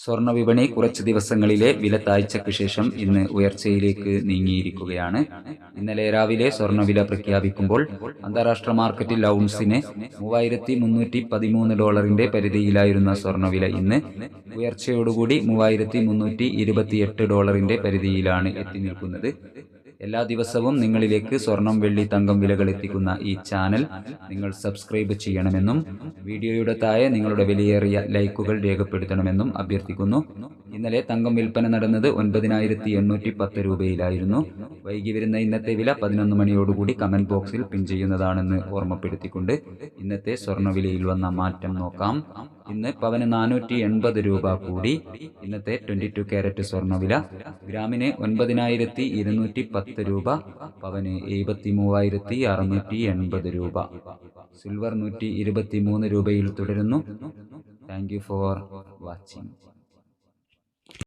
സ്വർണ വിപണി കുറച്ച് ദിവസങ്ങളിലെ വില താഴ്ചയ്ക്ക് ശേഷം ഇന്ന് ഉയർച്ചയിലേക്ക് നീങ്ങിയിരിക്കുകയാണ്. ഇന്നലെ രാവിലെ സ്വർണവില പ്രഖ്യാപിക്കുമ്പോൾ അന്താരാഷ്ട്ര മാർക്കറ്റിൽ ഔൺസിന് മൂവായിരത്തി മുന്നൂറ്റി പതിമൂന്ന് ഡോളറിന്റെ പരിധിയിലായിരുന്ന സ്വർണവില ഇന്ന് ഉയർച്ചയോടുകൂടി മൂവായിരത്തി മുന്നൂറ്റി ഇരുപത്തിയെട്ട് ഡോളറിന്റെ പരിധിയിലാണ് എത്തി നിൽക്കുന്നത് എല്ലാ ദിവസവും നിങ്ങളിലേക്ക് സ്വർണം വെള്ളി തങ്കം വിലകൾ എത്തിക്കുന്ന ഈ ചാനൽ നിങ്ങൾ സബ്സ്ക്രൈബ് ചെയ്യണമെന്നും വീഡിയോയുടെ താഴെ നിങ്ങളുടെ വിലയേറിയ ലൈക്കുകൾ രേഖപ്പെടുത്തണമെന്നും അഭ്യർത്ഥിക്കുന്നു. ഇന്നലെ തങ്കം വിൽപ്പന നടന്നത് ഒൻപതിനായിരത്തി എണ്ണൂറ്റി പത്ത് രൂപയിലായിരുന്നു. വൈകി വരുന്ന ഇന്നത്തെ വില പതിനൊന്ന് മണിയോടുകൂടി കമന്റ് ബോക്സിൽ പിൻ ചെയ്യുന്നതാണെന്ന് ഓർമ്മപ്പെടുത്തിക്കൊണ്ട് ഇന്നത്തെ സ്വർണ വിലയിൽ വന്ന മാറ്റം നോക്കാം. ഇന്ന് പവന് നാനൂറ്റി എൺപത് രൂപ കൂടി. ഇന്നത്തെ ട്വന്റി ടു ക്യാരറ്റ് സ്വർണവില ഗ്രാമിന് ഒൻപതിനായിരത്തി ഇരുന്നൂറ്റി പത്ത് രൂപ പവന് എഴുപത്തി മൂവായിരത്തി അറുന്നൂറ്റി എൺപത് രൂപ. സിൽവർ നൂറ്റി ഇരുപത്തി മൂന്ന് രൂപയിൽ തുടരുന്നു. Thank you for watching.